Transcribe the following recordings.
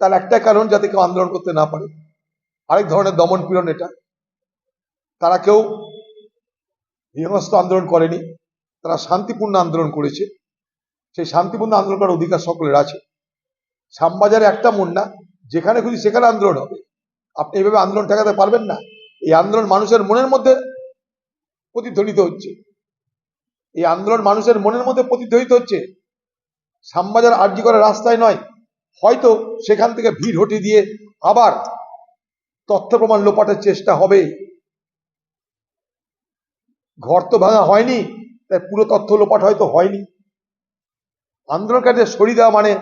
তার একটা কারণ যাতে কেউ আন্দোলন করতে না পারে। আরেক ধরনের দমন পীড়ন এটা। তারা কেউ হিংস্র আন্দোলন করেনি, তারা শান্তিপূর্ণ আন্দোলন করেছে। সেই শান্তিপূর্ণ আন্দোলন করার অধিকার সকলের আছে। শ্যামবাজারে একটা মন না, যেখানে খুশি সেখানে আন্দোলন হবে। আপনি এইভাবে আন্দোলন ঠেকাতে পারবেন না। এই আন্দোলন মানুষের মনের মধ্যে প্রতিধ্বনিত হচ্ছে। এই আন্দোলন মানুষের মনের মধ্যে প্রতিধ্বনিত হচ্ছে। শ্যামবাজার আর্জি করার রাস্তায় নয় হয়তো সেখান থেকে ভিড় হটিয়ে দিয়ে আবার তথ্য প্রমাণ লোপাটের চেষ্টা হবে। ঘর তো ভাঙা হয়নি, তাই পুরো তথ্য লোপাট হয়তো হয়নি। আন্দোলনকারীদের সরিয়ে দেওয়া মানে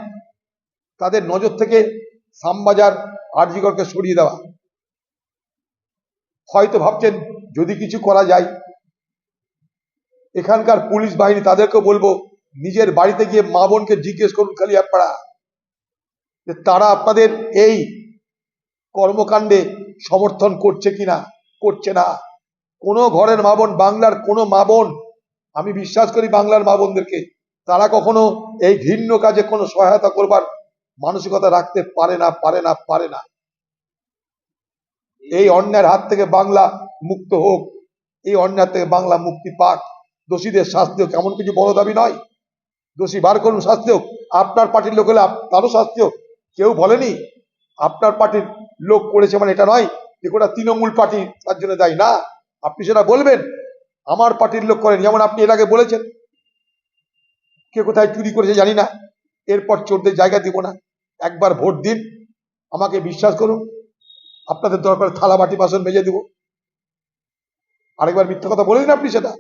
তাদের নজর থেকে শ্যামবাজার আরজিগড়কে সরিয়ে দেওয়া। হয়তো ভাবছেন যদি কিছু করা যায়, এখানকার পুলিশ বাহিনী তাদেরকেও বলব, নিজের বাড়িতে গিয়ে মা বোনকে জিজ্ঞেস করুন খালি আপনারা যে তারা আপনাদের এই কর্মকাণ্ডে সমর্থন করছে কিনা, করছে না। কোনো ঘরের মা বোন, বাংলার কোনো মা বোন, আমি বিশ্বাস করি বাংলার মা বোনদেরকে, তারা কখনো এই ঘৃণ্য কাজে কোনো সহায়তা করবার মানসিকতা রাখতে পারে না পারে না পারে না। এই অন্যায়ের হাত থেকে বাংলা মুক্ত হোক, এই অন্যায় থেকে বাংলা মুক্তি পাক। দোষীদের শাস্তি হোক, এমন কিছু বড় দাবি নয়। দোষী বার করুন, শাস্তি হোক। আপনার পার্টির লোক হলে তারও শাস্তি হোক। কেউ বলেনি, আপনার পার্টির লোক করেছে মানে এটা নয় যে গোটা তৃণমূল পার্টি তার জন্য দায়ী। না, আপনি সেটা বলবেন, আমার পার্টির লোক করেন, যেমন আপনি এর আগে বলেছেন। কে কোথায় চুরি করেছে জানি না, এরপর চোরদের জায়গা দিব না। একবার ভোট দিন, আমাকে বিশ্বাস করুন, আপনাদের দরকার থালা বাটি বাসন ভেজে দিব। আরেকবার মিথ্যা কথা বলে দিন আপনি সেটা।